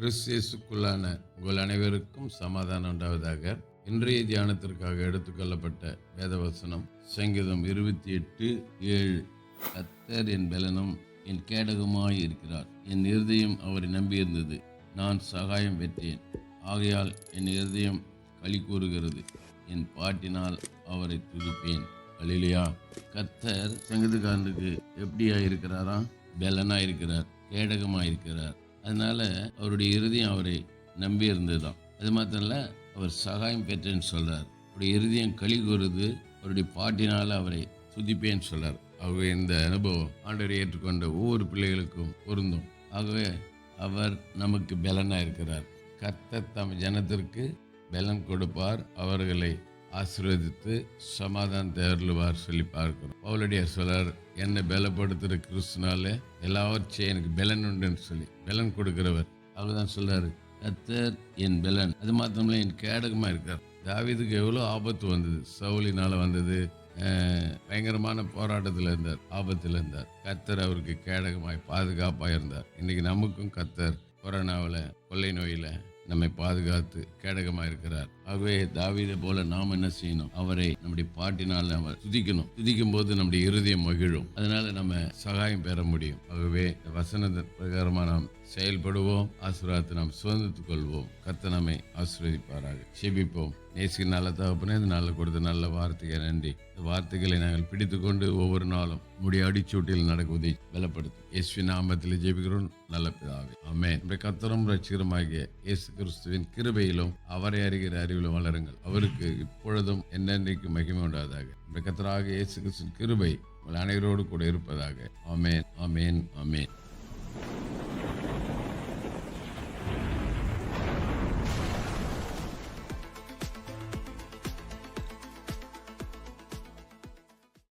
கிறிஸ்தியேசுக்குள்ளான உங்கள் அனைவருக்கும் சமாதானம் உண்டாவதாக. இன்றைய தியானத்திற்காக எடுத்துக்கொள்ளப்பட்ட வேதவசனம் சங்கீதம் இருபத்தி எட்டு ஏழு. கத்தர் என் பலனும் என் கேடகமாய் இருக்கிறார். என் இருதயம் அவரை நம்பியிருந்தது. நான் சகாயம் பெற்றேன். ஆகையால் என் இருதயம் களி கூறுகிறது. என் பாட்டினால் அவரை துதிப்பேன். அலிலியா கத்தர் சங்கீதக்காரனுக்கு எப்படியா இருக்கிறாரா பலனா இருக்கிறார் இருக்கிறார் அதனால் அவருடைய இருதயம் அவரை நம்பி இருந்ததுதான். அது மாத்திரம் இல்ல அவர் சகாயம் பெற்றேன்னு சொல்கிறார் அவருடைய இருதயம் களி கூறுது அவருடைய பாட்டினால் அவரை துதிப்பேன்னு சொல்கிறார் ஆகவே இந்த அனுபவம் ஆண்டரை ஏற்றுக்கொண்ட ஒவ்வொரு பிள்ளைகளுக்கும் பொருந்தும். ஆகவே அவர் நமக்கு பலனாக இருக்கிறார் கத்த தம் ஜனத்திற்கு பலன் கொடுப்பார் அவர்களை ஆசீர்வதித்து சமாதானத்தை தேர்லுவார் சொல்லி பார்க்கிறோம். பவுலடியார் சொல்றார் என்னை பலப்படுத்துகிற கிறிஸ்துனால எல்லாவற்றையும் எனக்கு பலன் உண்டுன்னு சொல்லி. பலன் கொடுக்கிறவர். அவர்தான் சொல்றாரு கத்தர் என் பலன். அது மாத்திரமில்ல என் கேடகமா இருக்கார் தாவிதுக்கு எவ்வளோ ஆபத்து வந்தது. சவுலினால வந்தது. பயங்கரமான போராட்டத்தில் இருந்தார் ஆபத்தில் இருந்தார். கத்தர் அவருக்கு கேடகமாய் பாதுகாப்பாக இருந்தார் இன்னைக்கு நமக்கும் கத்தர் கொரோனாவில் கொள்ளை நோயில் நம்மை பாதுகாத்து கேடகமாக இருக்கிறார் ஆகவே தாவீதை போல நாம் என்ன செய்யணும்? அவரை நம்முடைய பாட்டினால் நம்ம துதிக்கணும். துதிக்கும் போது நம்முடைய இருதயம் மகிழும். அதனால நம்ம சகாயம் பெற முடியும். ஆகவே வசன பிரகாரமாக நாம் செயல்படுவோம். ஆசீர்வாதத்தை நாம் சுதந்திரத்துக் கொள்வோம். கத்த நம்மை ஆசீர்வதிப்பாராக. செபிப்போம் நேசிக்கு நல்ல தகப்பனே இந்த நாளில் கொடுத்த நல்ல வார்த்தைகள் நன்றி. இந்த வார்த்தைகளை நாங்கள் பிடித்துக்கொண்டு ஒவ்வொரு நாளும் முடிய அடிச்சூட்டில் நடக்குவதை பலப்படுத்தும். இயேசுவின் நாமத்தில் ஜெபிக்கிறோம். நல்ல பிதாவே. ஆமென். கத்தரும் ரட்சிகரமாகிய இயேசு கிறிஸ்துவின் கிருபையிலும் அவரை அறிகிற அறிவிலும் வளருங்கள். அவருக்கு இப்பொழுதும் என்னென்றைக்கு மகிமை உண்டாதாக கத்தராக இயேசு கிறிஸ்துவின் கிருபை உங்கள் அனைவரோடு கூட இருப்பதாக. அமேன் அமேன் அமேன்